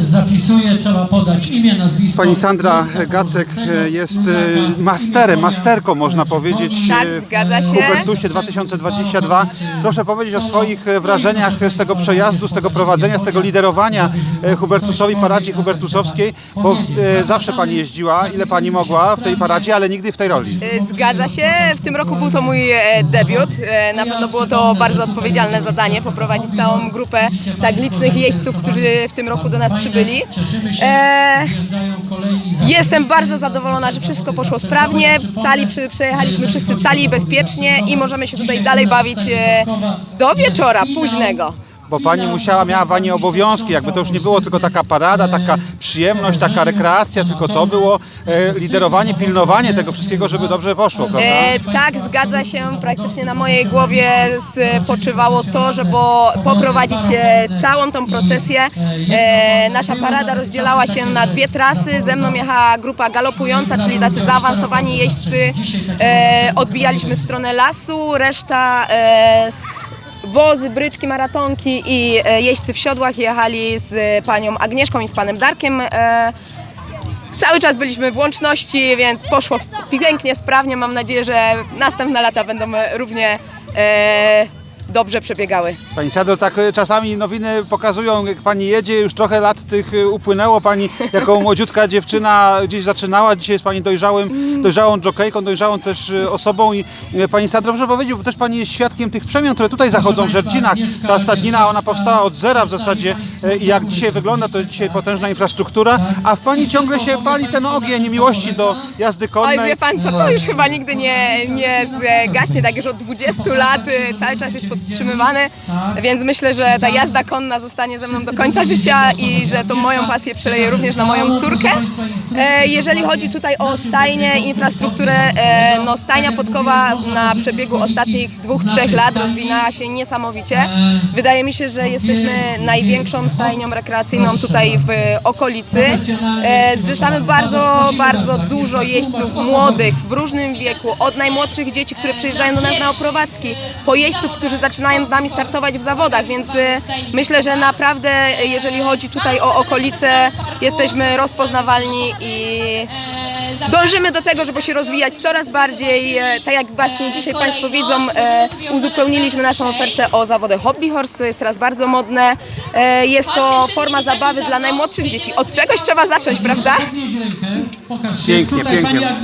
zapisuje, trzeba podać imię, nazwisko. Pani Sandra Gacek jest e, masterem, masterką można powiedzieć Tak, e, zgadza w się. Hubertusie 2022. Proszę powiedzieć o swoich e, wrażeniach z tego przejazdu, z tego prowadzenia, z tego liderowania Hubertusowi, paradzie hubertusowskiej, bo e, zawsze Pani jeździła, ile Pani mogła w tej paradzie, ale nigdy w tej roli. Zgadza się. W tym roku był to mój e, debiut. E, Na pewno było to bardzo odpowiedzialne zadanie poprowadzić całą grupę tak licznych jeźdźców, którzy w tym roku do nas E, kolejni za- Jestem bardzo zadowolona, że wszystko poszło sprawnie. Cali przy, przejechaliśmy wszyscy cali bezpiecznie i możemy się tutaj dalej bawić e, do wieczora późnego. Bo Pani musiała, miała Pani obowiązki, jakby to już nie było tylko taka parada, taka przyjemność, taka rekreacja, tylko to było e, liderowanie, pilnowanie tego wszystkiego, żeby dobrze poszło, prawda? E, tak, zgadza się. Praktycznie na mojej głowie spoczywało to, żeby poprowadzić e, całą tą procesję. E, nasza parada rozdzielała się na dwie trasy. Ze mną jechała grupa galopująca, czyli tacy zaawansowani jeźdźcy. E, odbijaliśmy w stronę lasu, reszta e, wozy, bryczki, maratonki i e, jeźdźcy w siodłach jechali z e, panią Agnieszką i z panem Darkiem. E, Cały czas byliśmy w łączności, więc poszło pięknie, sprawnie. Mam nadzieję, że następne lata będą równie dobrze przebiegały. Pani Sandro, tak czasami nowiny pokazują, jak Pani jedzie, już trochę lat tych upłynęło, Pani jako młodziutka dziewczyna gdzieś zaczynała, dzisiaj jest Pani dojrzałym, dojrzałą jokejką, dojrzałą też e, osobą i e, Pani Sandro, proszę powiedzieć, bo też Pani jest świadkiem tych przemian, które tutaj zachodzą w Żercinach. Ta stadnina, ona powstała od zera w zasadzie e, i jak dzisiaj wygląda, to jest dzisiaj potężna infrastruktura, a w Pani ciągle się pali ten ogień miłości do jazdy Oj, konnej. wie pan co, to już chyba nigdy nie, nie zgaśnie, tak już od 20 lat cały czas jest podtrzymywany, więc myślę, że ta jazda konna zostanie ze mną do końca życia i że tą moją pasję przeleję również na moją córkę. Jeżeli chodzi tutaj o stajnię, infrastrukturę, e, no stajnia podkowa na przebiegu ostatnich dwóch, trzech lat rozwinęła się niesamowicie. Wydaje mi się, że jesteśmy największą stajnią rekreacyjną tutaj w okolicy. E, Zrzeszamy bardzo, bardzo dużo jeźdźców młodych w różnym wieku, od najmłodszych dzieci, które przyjeżdżają do nas na oprowadzki, po jeźdźców, którzy zaczynają z nami startować w zawodach, więc e, myślę, że naprawdę jeżeli chodzi tutaj o okolice, jesteśmy rozpoznawalni i dążymy do tego, żeby się rozwijać coraz bardziej. E, Tak jak właśnie dzisiaj Państwo widzą, e, uzupełniliśmy naszą ofertę o zawody hobby horse, co jest teraz bardzo modne. E, Jest to forma zabawy dla najmłodszych dzieci. Od czegoś trzeba zacząć, prawda? Podnieś rękę, pokaż się. Pięknie, Tutaj pięknie. pani